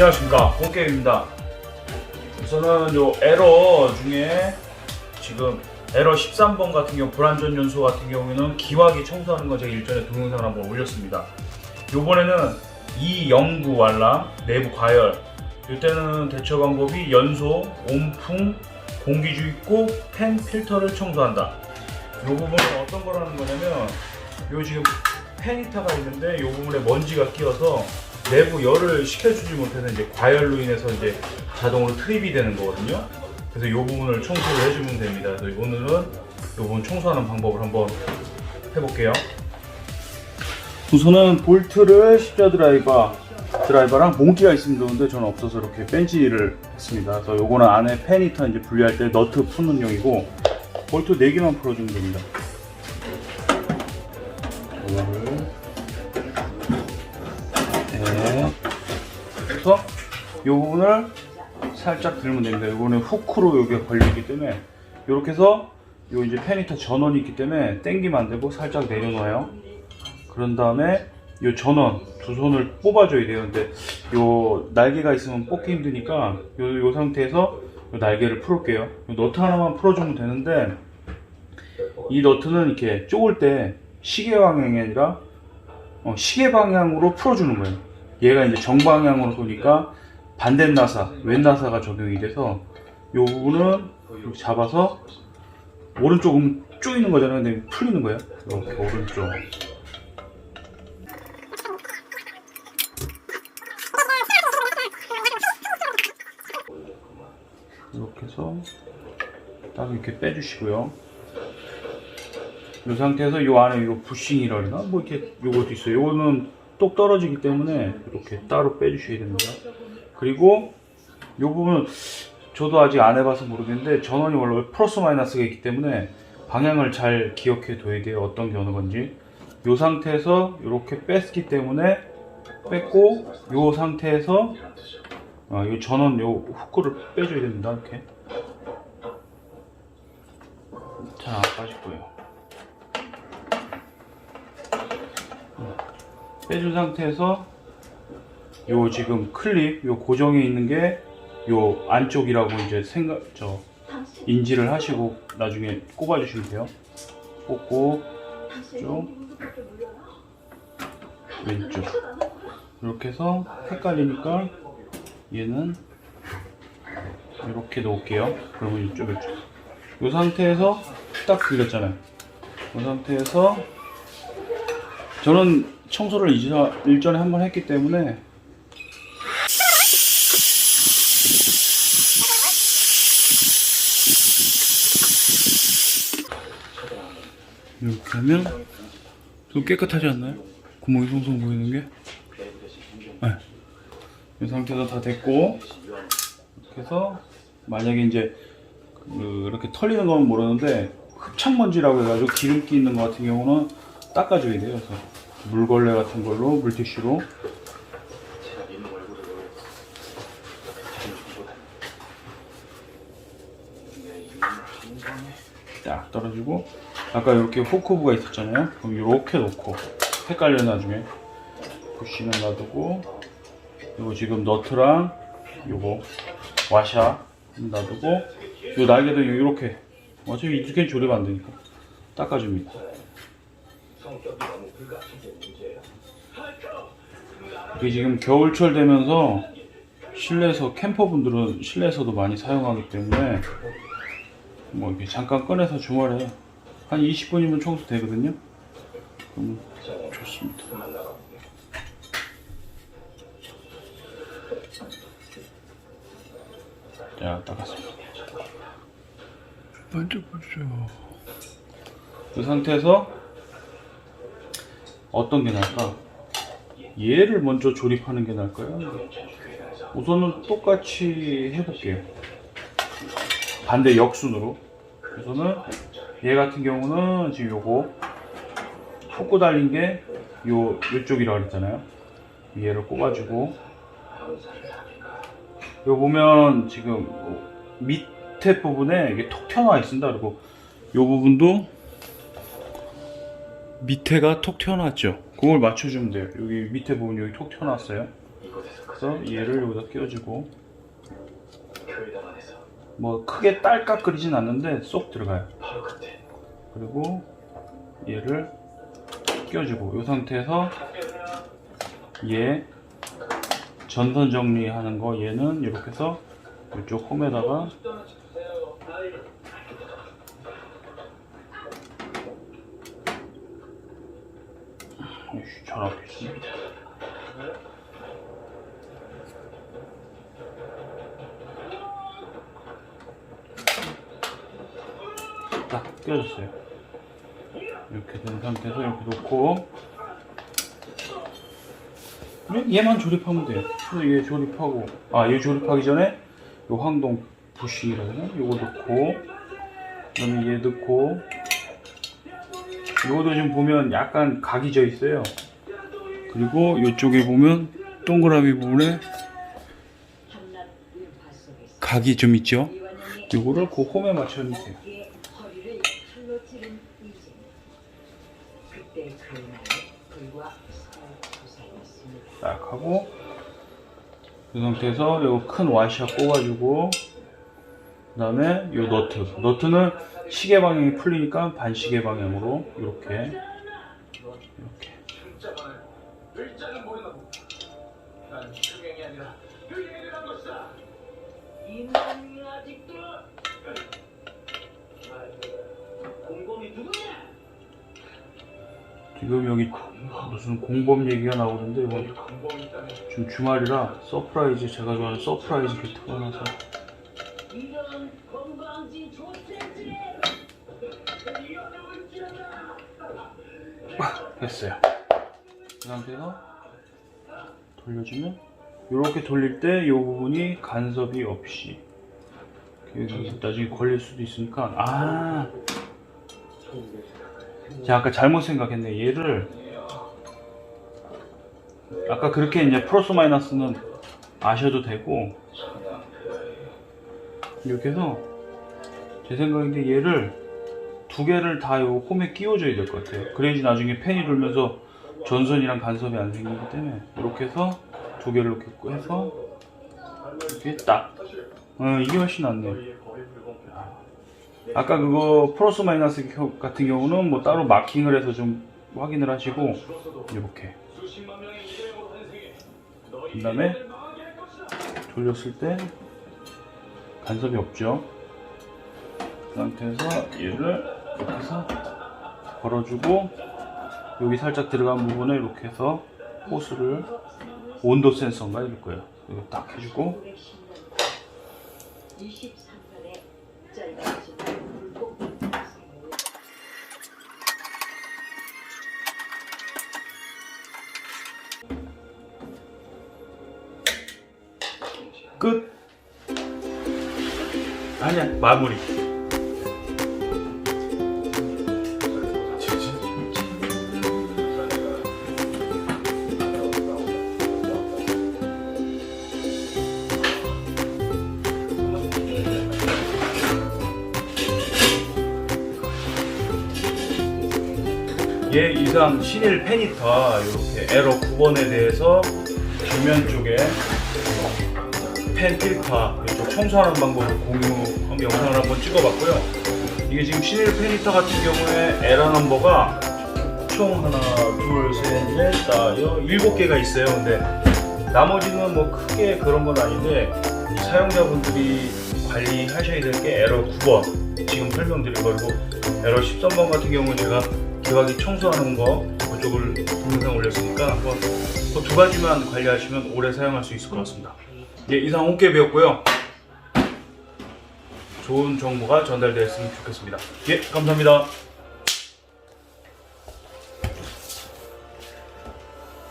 안녕하십니까. 홍게임입니다. 우선은 요 에러 중에 지금 에러 13번 같은 경우 불안전 연소 같은 경우에는 기화기 청소하는 거 제가 일전에 동영상을 한번 올렸습니다. 요번에는 이 영구 완람 내부 과열. 이때는 대처 방법이 연소, 온풍, 공기 주입구, 팬 필터를 청소한다. 요 부분은 어떤 거라는 거냐면 요 지금 페니타가 있는데 요 부분에 먼지가 끼어서 내부 열을 식혀주지 못해서 이제 과열로 인해서 이제 자동으로 트립이 되는 거거든요. 그래서 이 부분을 청소를 해주면 됩니다. 그래서 오늘은 이 부분 청소하는 방법을 한번 해볼게요. 우선은 볼트를 십자 드라이버 드라이버랑 몽기가 있으면 좋은데 저는 없어서 이렇게 벤치를 했습니다. 그래서 요거는 안에 페니터 이제 분리할 때 너트 푸는 용이고 볼트 4개만 풀어주면 됩니다. 그래서 이 부분을 살짝 들면 됩니다. 이거는 후크로 여기가 걸리기 때문에 이렇게 해서 요 이제 페니터 전원이 있기 때문에 당기면 안 되고 살짝 내려놔요. 그런 다음에 요 전원 두 손을 뽑아줘야 돼요. 근데 요 날개가 있으면 뽑기 힘드니까 요, 요 상태에서 요 날개를 풀을게요. 요 너트 하나만 풀어주면 되는데 이 너트는 이렇게 쪼을 때 시계 방향이 아니라 어, 시계 방향으로 풀어주는 거예요. 얘가 이제 정방향으로 도니까 반대 나사, 왼 나사가 적용이 돼서 요 부분은 이렇게 잡아서 오른쪽은 쪼이는 거잖아요. 근데 풀리는 거예요. 이렇게 오른쪽. 이렇게 해서 딱 이렇게 빼주시고요. 이 상태에서 이 안에 이 부싱이라 그러나 뭐 이렇게 요것도 있어요. 요거는 똑 떨어지기 때문에 이렇게 따로 빼주셔야 됩니다. 그리고 이 부분은 저도 아직 안 해봐서 모르겠는데 전원이 원래 플러스 마이너스가 있기 때문에 방향을 잘 기억해 둬야 돼요. 어떤 게 어느 건지. 이 상태에서 이렇게 뺐기 때문에 뺐고 이 상태에서 어, 이 전원 요 후크를 빼줘야 됩니다. 이렇게. 자 빠지고요. 빼준 상태에서 요 지금 클립 요 고정에 있는 게 요 안쪽이라고 이제 생각 저 인지를 하시고 나중에 꼽아 주시면 돼요. 꽂고 쭉 왼쪽 이렇게 해서 헷갈리니까 얘는 이렇게 놓을게요. 그러면 이쪽에 이 상태에서 딱 들렸잖아요. 이 상태에서 저는 청소를 일전에 한 번 했기 때문에 이렇게 하면 좀 깨끗하지 않나요? 구멍이 송송 보이는 게? 네. 이 상태에서 다 됐고 이렇게 해서 만약에 이제 그 이렇게 털리는 건 모르는데 흡착먼지라고 해가지고 기름기 있는 것 같은 경우는 닦아줘야 돼요. 그래서 물걸레 같은 걸로 물티슈로. 딱 떨어지고. 아까 이렇게 호크부가 있었잖아요. 그럼 이렇게 놓고 헷갈려 나중에. 부시는 놔두고. 이거 지금 너트랑 요거 와샤 놔두고. 요 날개도 이렇게. 어차피 이렇게 조립 안 되니까. 닦아줍니다. 이게 지금 겨울철 되면서 실내에서 캠퍼분들은 실내에서도 많이 사용하기 때문에 뭐 이렇게 잠깐 꺼내서 주말에 한 20분이면 청소 되거든요. 그럼 좋습니다. 자, 닦았습니다. 만져보죠. 그 상태에서 어떤 게 나을까? 얘를 먼저 조립하는 게 나을까요? 우선은 똑같이 해볼게요. 반대 역순으로. 우선은 얘 같은 경우는 지금 요거 꽂고 달린 게 요, 요쪽이라고 그랬잖아요. 얘를 꼽아주고 요 보면 지금 밑에 부분에 이게 톡 튀어나와 있습니다. 그리고 요 부분도 밑에가 톡 튀어나왔죠. 그걸 맞춰주면 돼요. 여기 밑에 부분 여기 톡 튀어나왔어요. 그래서 얘를 여기다 끼워주고 뭐 크게 딸깍거리진 않는데 쏙 들어가요. 그리고 얘를 끼워주고 이 상태에서 얘 전선 정리하는 거 얘는 이렇게 해서 이쪽 홈에다가 잘 앞이지. 딱 끼워졌어요. 이렇게 된 상태에서 이렇게 놓고 얘만 조립하면 돼요. 얘 조립하고 아얘 조립하기 전에 요 황동 부싱이라 해야 되나? 요거 넣고 그다음에 얘 넣고 요거도 지금 보면 약간 각이 져 있어요. 그리고 이쪽에 보면 동그라미 부분에 각이 좀 있죠? 요거를 그 홈에 맞춰주세요. 딱 하고 이 상태에서 요큰 와이샷 꼽아주고 그 다음에 요 너트 너트는 시계 방향이 풀리니까 반시계 방향으로 이렇게. 이렇게 지금 여기 무슨 공범 얘기가 나오는데 있다면 지금 주말이라 서프라이즈 제가 좋아하는 서프라이즈 기트가 나서 이런 건방진 줄알아 됐어요. 그 상태에서 돌려주면 이렇게 돌릴 때 이 부분이 간섭이 없이 여기 나중에 걸릴 수도 있으니까 아. 제가 아까 잘못 생각했네. 얘를 아까 그렇게 이제 플러스 마이너스는 아셔도 되고 이렇게 해서 제 생각인데 얘를 두 개를 다 요 홈에 끼워줘야 될 것 같아요. 그래야지 나중에 팬이 돌면서 전선이랑 간섭이 안 생기기 때문에 이렇게 해서 두 개를 이렇게 해서 이렇게 딱. 어, 이게 훨씬 낫네요. 아까 그거 플러스 마이너스 겨- 같은 경우는 뭐 따로 마킹을 해서 좀 확인을 하시고 이렇게 그 다음에 돌렸을 때 간섭이 없죠. 그 상태에서 얘를 이렇게 해서 걸어주고 여기 살짝 들어간 부분에 이렇게 해서 호스를 온도 센서인가 이럴 거예요. 이거 딱 해주고 23년의 짧아지만 불꽃 생을 끝. 아니야 마무리. 얘 이상 신일 페니터 이렇게 에러 9번에 대해서 뒷면 쪽에 펜 필터 이쪽 청소하는 방법을 공유 영상을 한번 찍어봤고요. 이게 지금 신일 페니터 같은 경우에 에러 넘버가 총 하나, 둘, 셋, 넷, 다, 여 일곱 개가 있어요. 근데 나머지는 뭐 크게 그런 건 아닌데 이 사용자분들이 관리하셔야 될 게 에러 9번 지금 설명드린 거고 에러 13번 같은 경우는 제가 기화기 청소하는 거 그쪽을 동영상 올렸으니까 한번 그두 가지만 관리하시면 오래 사용할 수 있을 것 같습니다. 예, 이상 홍깨비였고요. 좋은 정보가 전달되었으면 좋겠습니다. 예, 감사합니다.